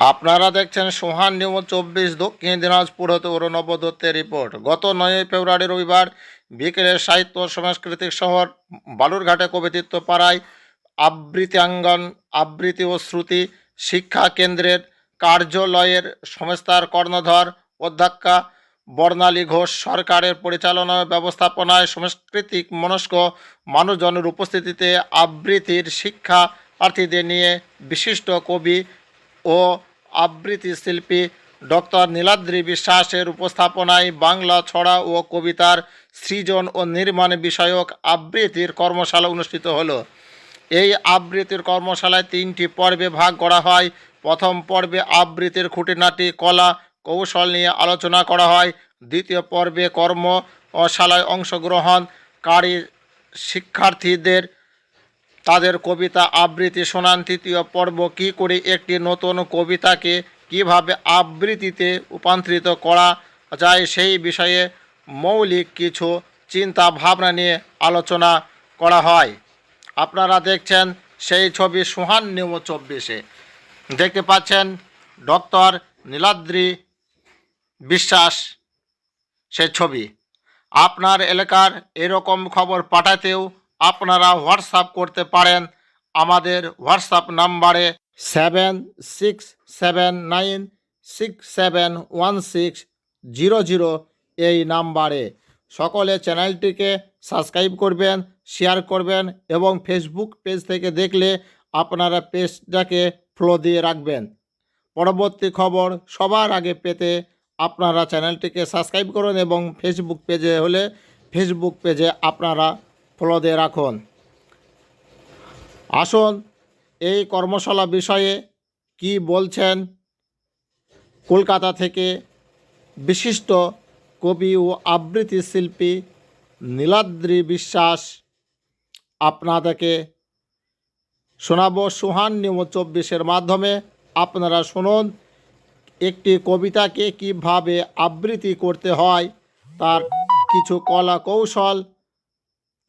আপনারা দেখছেন সোহান নিউজ চব্বিশ, দক্ষিণ দিনাজপুর হতে অরুণব দত্তের রিপোর্ট। গত নয় ফেব্রুয়ারি রবিবার বিকেলে সাহিত্য সাংস্কৃতিক শহর বালুরঘাটে কবিতিত্ব পাড়ায় আবৃত্তাঙ্গন, আবৃত্তি ও শ্রুতি শিক্ষা কেন্দ্রের কার্যালয়ের সংস্থার কর্ণধর, অধ্যক্ষা বর্ণালী ঘোষ, সরকারের পরিচালনা ব্যবস্থাপনায় সাংস্কৃতিক মনস্ক মানুষজনের উপস্থিতিতে আবৃত্তির শিক্ষা প্রার্থীদের নিয়ে বিশিষ্ট কবি ও আবৃত্তি শিল্পী ডক্টর নীলাদ্রি বিশ্বাসের উপস্থাপনায় বাংলা ছড়া ও কবিতার সৃজন ও নির্মাণ বিষয়ক আবৃত্তির কর্মশালা অনুষ্ঠিত হলো। এই আবৃত্তির কর্মশালায় তিনটি পর্বে ভাগ করা হয়। প্রথম পর্বে আবৃত্তির খুঁটিনাটি কলা কৌশল নিয়ে আলোচনা করা হয়। দ্বিতীয় পর্বে কর্মশালায় অংশগ্রহণকারী শিক্ষার্থীদের তাদের কবিতা আবৃত্তি শোনান। তৃতীয় পর্ব, কী করে একটি নতুন কবিতাকে কীভাবে আবৃত্তিতে রূপান্তরিত করা যায় সেই বিষয়ে মৌলিক কিছু চিন্তা ভাবনা নিয়ে আলোচনা করা হয়। আপনারা দেখছেন সেই ছবি সুহান নিউজ চব্বিশে। দেখতে পাচ্ছেন ডক্টর নীলাদ্রি বিশ্বাস সেই ছবি। আপনার এলাকার এরকম খবর পাঠাতেও আপনারা হোয়াটসঅ্যাপ করতে পারেন। আমাদের হোয়াটসঅ্যাপ নাম্বারে seven six seven nine six seven one six zero zero এই নাম্বারে। সকলে চ্যানেলটিকে সাবস্ক্রাইব করবেন, শেয়ার করবেন এবং ফেসবুক পেজ থেকে দেখলে আপনারা পেজটাকে ফলো দিয়ে রাখবেন। পরবর্তী খবর সবার আগে পেতে আপনারা চ্যানেলটিকে সাবস্ক্রাইব করুন এবং ফেসবুক পেজে হলে ফেসবুক পেজে আপনারা ফলো দিয়ে রাখুন। আসুন এই কর্মশালা বিষয়ে কি বলছেন কলকাতা থেকে বিশিষ্ট কবি ও আবৃত্তি শিল্পী নীলাদ্রি বিশ্বাস। আপনাদেরকে শোনাবো সুহান নিউজ চব্বিশের মাধ্যমে। আপনারা শুনুন, একটি কবিতাকে কীভাবে আবৃত্তি করতে হয়, তার কিছু কলা কৌশল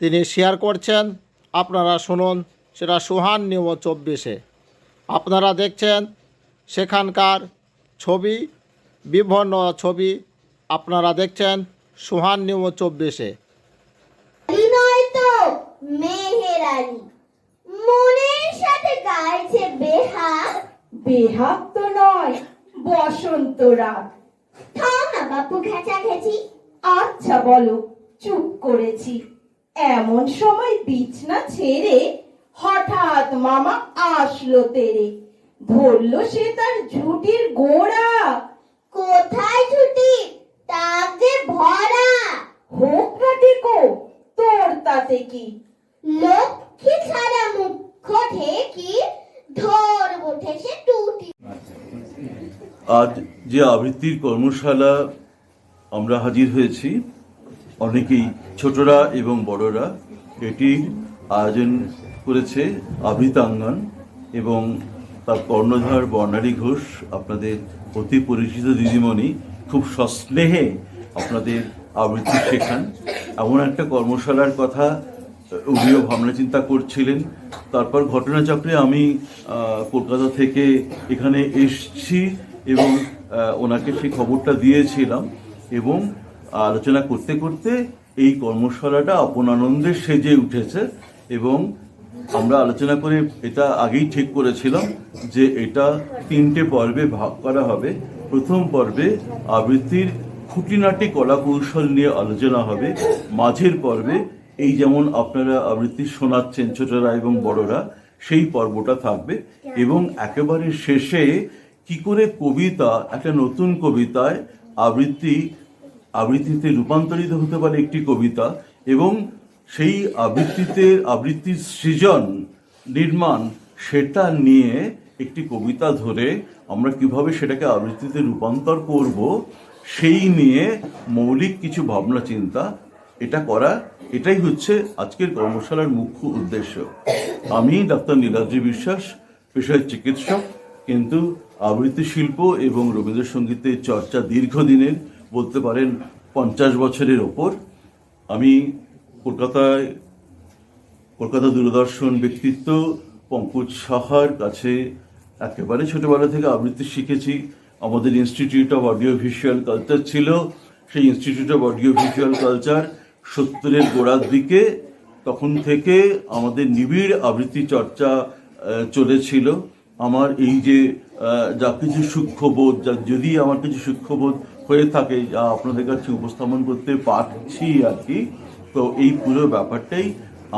তিনি শেয়ার করছেন। আপনারা শুনুন সেটা সুহান নিউজ চব্বিশে। আপনারা দেখছেন সেখানকার ছবি বিভিন্ন ছবি আপনারা দেখছেন সুহান নিউজ চব্বিশে। মনের সাথে গাইছে তো নয় বসন্ত রাগ। থাম না বাপু ঘেঁচা ঘেঁচি আচ্ছা বলো চুপ করেছি। এমন সময় বিছনা ছেড়ে হঠাৎ মামা আসলো তেরে। ধরলো সে তার ঝুটির গোড়া। কোথায় ছুটি তাক যে ভরা। হোক না টেকো তোর তাতে কি? লক্ষ্মী ছাড়া মুখ্য ঠেকি ধর উঠে সে টুটি। আজ যে আবৃত্তির কর্মশালা আমরা হাজির হয়েছি অনেকেই ছোটরা এবং বড়রা এটির আয়োজন করেছে আবৃতাঙ্গন এবং তার কর্ণধার বর্ণালী ঘোষ, আপনাদের অতি পরিচিত দিদিমণি, খুব সস্নেহে আপনাদের আবৃত্তি শেখান। এমন একটা কর্মশালার কথা উনিও ভাবনা চিন্তা করছিলেন। তারপর ঘটনাচক্রে আমি কলকাতা থেকে এখানে এসছি এবং ওনাকে সেই খবরটা দিয়েছিলাম এবং আলোচনা করতে করতে এই কর্মশালাটা আপন আনন্দে সেজে উঠেছে এবং আমরা আলোচনা করে এটা আগেই ঠিক করেছিলাম যে এটা তিনটে পর্বে ভাগ করা হবে। প্রথম পর্বে আবৃত্তির খুঁটিনাটি কলা কৌশল নিয়ে আলোচনা হবে। মাঝের পর্বে এই যেমন আপনারা আবৃত্তি শোনাচ্ছেন ছোটরা এবং বড়রা, সেই পর্বটা থাকবে এবং একেবারে শেষে কি করে কবিতা, একটা নতুন কবিতায় আবৃত্তি আবৃত্তিতে রূপান্তরিত হতে পারে একটি কবিতা এবং সেই আবৃত্তিতে, আবৃত্তির সৃজন নির্মাণ সেটা নিয়ে একটি কবিতা ধরে আমরা কীভাবে সেটাকে আবৃত্তিতে রূপান্তর করব, সেই নিয়ে মৌলিক কিছু ভাবনা চিন্তা এটা করা, এটাই হচ্ছে আজকের কর্মশালার মুখ্য উদ্দেশ্য। আমি ডাক্তার নীলাদ্রি বিশ্বাস, পেশায় চিকিৎসক, কিন্তু আবৃত্তি শিল্প এবং রবীন্দ্রসঙ্গীতের চর্চা দীর্ঘদিনের বলতে পারেন, পঞ্চাশ বছরের ওপর আমি কলকাতায় কলকাতা দূরদর্শন ব্যক্তিত্ব পঙ্কজ সাহার কাছে একেবারে ছোটবেলা থেকে আবৃত্তি শিখেছি। আমাদের institute of audio visual culture ছিল। সেই institute of audio visual culture সত্তরের গোড়ার দিকে। তখন থেকে আমাদের নিবিড় আবৃত্তি চর্চা চলেছিল। আমার এই যে যা কিছু সূক্ষ্মবোধ, যা যদি আমার কিছু সূক্ষ্মবোধ হয়ে থাকে যা আপনাদের কাছে উপস্থাপন করতে পারছি আর কি। তো এই পুরো ব্যাপারটাই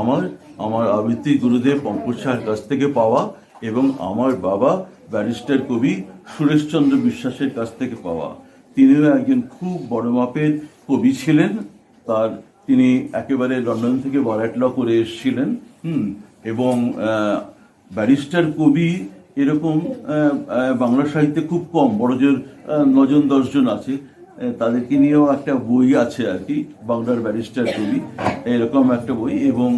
আমার আমার আবৃত্তি গুরুদেব পঙ্কজ শাহের কাছ থেকে পাওয়া এবং আমার বাবা ব্যারিস্টার কবি সুরেশচন্দ্র বিশ্বাসের কাছ থেকে পাওয়া। তিনিও একজন খুব বড় মাপের কবি ছিলেন। তার, তিনি একেবারে লন্ডন থেকে বরাট ল করে এসেছিলেন, হুম, এবং ব্যারিস্টার কবি এরকম বাংলা সাহিত্যে খুব কম বড় জোর আহ, নজন দশজন আছে তাদেরকে নিয়েও একটা বই আছে আর কি বাংলার ব্যারিস্টার কবি এরকম একটা বই এবং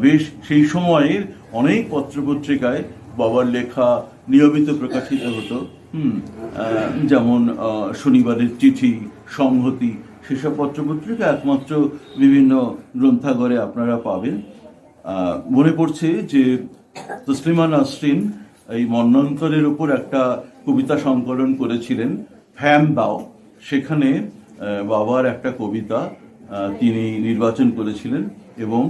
বেশ সেই সময়ের অনেক পত্রপত্রিকায় বাবার লেখা নিয়মিত প্রকাশিত হতো হুম যেমন শনিবারের চিঠি সংহতি সেসব পত্রপত্রিকা একমাত্র বিভিন্ন গ্রন্থাগারে আপনারা পাবেন। মনে পড়ছে যে তসলিমা নাসরিন এই মন্বন্তরের উপর একটা কবিতা সংকলন করেছিলেন ফ্যাম দাও সেখানে বাবার একটা কবিতা তিনি নির্বাচন করেছিলেন এবং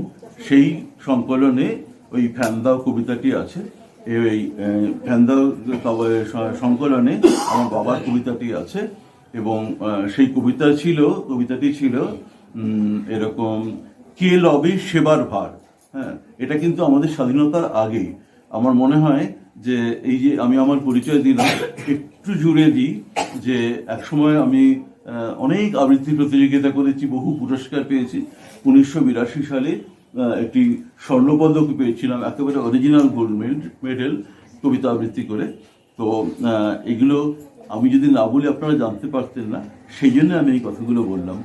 সেই সংকলনে ওই ফ্যান দাও কবিতাটি আছে। এই আহ, ফ্যান দাও সংকলনে আমার বাবার কবিতাটি আছে এবং সেই কবিতা ছিল কবিতাটি ছিল এরকম কে লবে সেবার ভার? হ্যাঁ এটা কিন্তু আমাদের স্বাধীনতার আগেই। আমার মনে হয় যে এই যে আমি আমার পরিচয় দিলাম, একটু জুড়ে দিই যে একসময় আমি অনেক আবৃত্তি প্রতিযোগিতা করেছি, বহু পুরস্কার পেয়েছি। উনিশশো বিরাশি সালে একটি স্বর্ণপদক পেয়েছিলাম, একেবারে অরিজিনাল গোল্ড মেডেল কবিতা আবৃত্তি করে। তো এগুলো আমি যদি না বলি, আপনারা জানতে পারতেন না। সেই জন্য আমি এই কথাগুলো বললাম।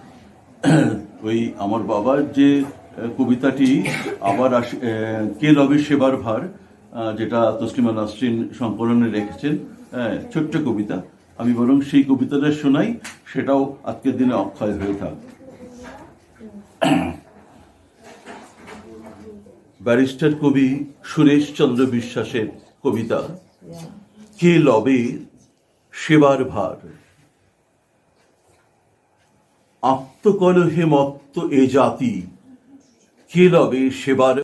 ওই আমার বাবার যে কবিতাটি আবার আসে কে লবে সেবার ভার যেটা তসলিমা নাসরিন সংকলনে রেখেছেন হ্যাঁ, ছোট্ট কবিতা। আমি বরং সেই কবিতাটা শোনাই সেটাও আজকের দিনে অক্ষয় হয়ে থাক। ব্যারিস্টার কবি সুরেশ চন্দ্র বিশ্বাসের কবিতা কে লবে সেবার ভার? আত্মকলহে মত্ত এ জাতি কে লবে সেবার